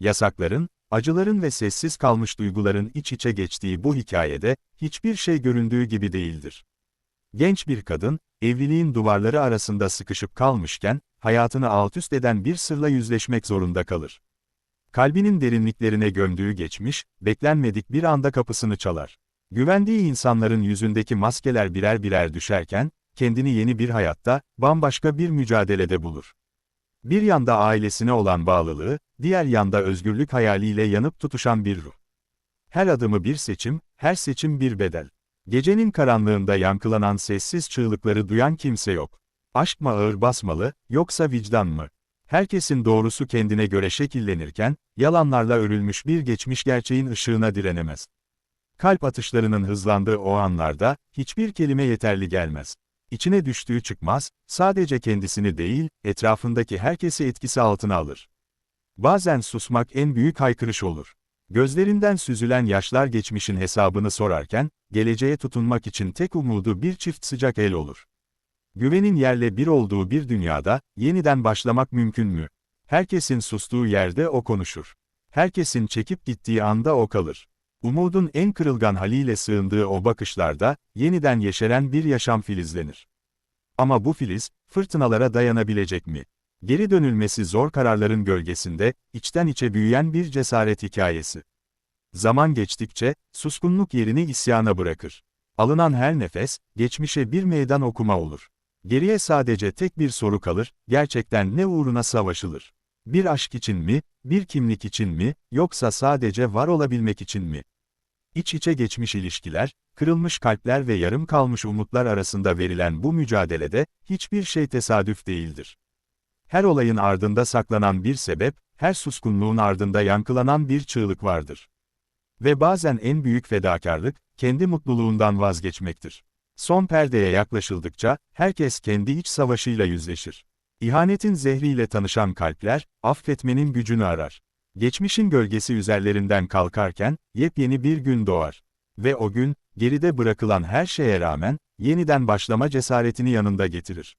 Yasakların, acıların ve sessiz kalmış duyguların iç içe geçtiği bu hikayede, hiçbir şey göründüğü gibi değildir. Genç bir kadın, evliliğin duvarları arasında sıkışıp kalmışken, hayatını altüst eden bir sırla yüzleşmek zorunda kalır. Kalbinin derinliklerine gömdüğü geçmiş, beklenmedik bir anda kapısını çalar. Güvendiği insanların yüzündeki maskeler birer birer düşerken, kendini yeni bir hayatta, bambaşka bir mücadelede bulur. Bir yanda ailesine olan bağlılığı, diğer yanda özgürlük hayaliyle yanıp tutuşan bir ruh. Her adımı bir seçim, her seçim bir bedel. Gecenin karanlığında yankılanan sessiz çığlıkları duyan kimse yok. Aşk mı ağır basmalı, yoksa vicdan mı? Herkesin doğrusu kendine göre şekillenirken, yalanlarla örülmüş bir geçmiş gerçeğin ışığına direnemez. Kalp atışlarının hızlandığı o anlarda, hiçbir kelime yeterli gelmez. İçine düştüğü çıkmaz, sadece kendisini değil, etrafındaki herkesi etkisi altına alır. Bazen susmak en büyük haykırış olur. Gözlerinden süzülen yaşlar geçmişin hesabını sorarken, geleceğe tutunmak için tek umudu bir çift sıcak el olur. Güvenin yerle bir olduğu bir dünyada, yeniden başlamak mümkün mü? Herkesin sustuğu yerde o konuşur. Herkesin çekip gittiği anda o kalır. Umudun en kırılgan haliyle sığındığı o bakışlarda, yeniden yeşeren bir yaşam filizlenir. Ama bu filiz, fırtınalara dayanabilecek mi? Geri dönülmesi zor kararların gölgesinde, içten içe büyüyen bir cesaret hikayesi. Zaman geçtikçe, suskunluk yerini isyana bırakır. Alınan her nefes, geçmişe bir meydan okuma olur. Geriye sadece tek bir soru kalır, gerçekten ne uğruna savaşılır? Bir aşk için mi, bir kimlik için mi, yoksa sadece var olabilmek için mi? İç içe geçmiş ilişkiler, kırılmış kalpler ve yarım kalmış umutlar arasında verilen bu mücadelede, hiçbir şey tesadüf değildir. Her olayın ardında saklanan bir sebep, her suskunluğun ardında yankılanan bir çığlık vardır. Ve bazen en büyük fedakarlık, kendi mutluluğundan vazgeçmektir. Son perdeye yaklaşıldıkça, herkes kendi iç savaşıyla yüzleşir. İhanetin zehriyle tanışan kalpler, affetmenin gücünü arar. Geçmişin gölgesi üzerlerinden kalkarken, yepyeni bir gün doğar. Ve o gün, geride bırakılan her şeye rağmen, yeniden başlama cesaretini yanında getirir.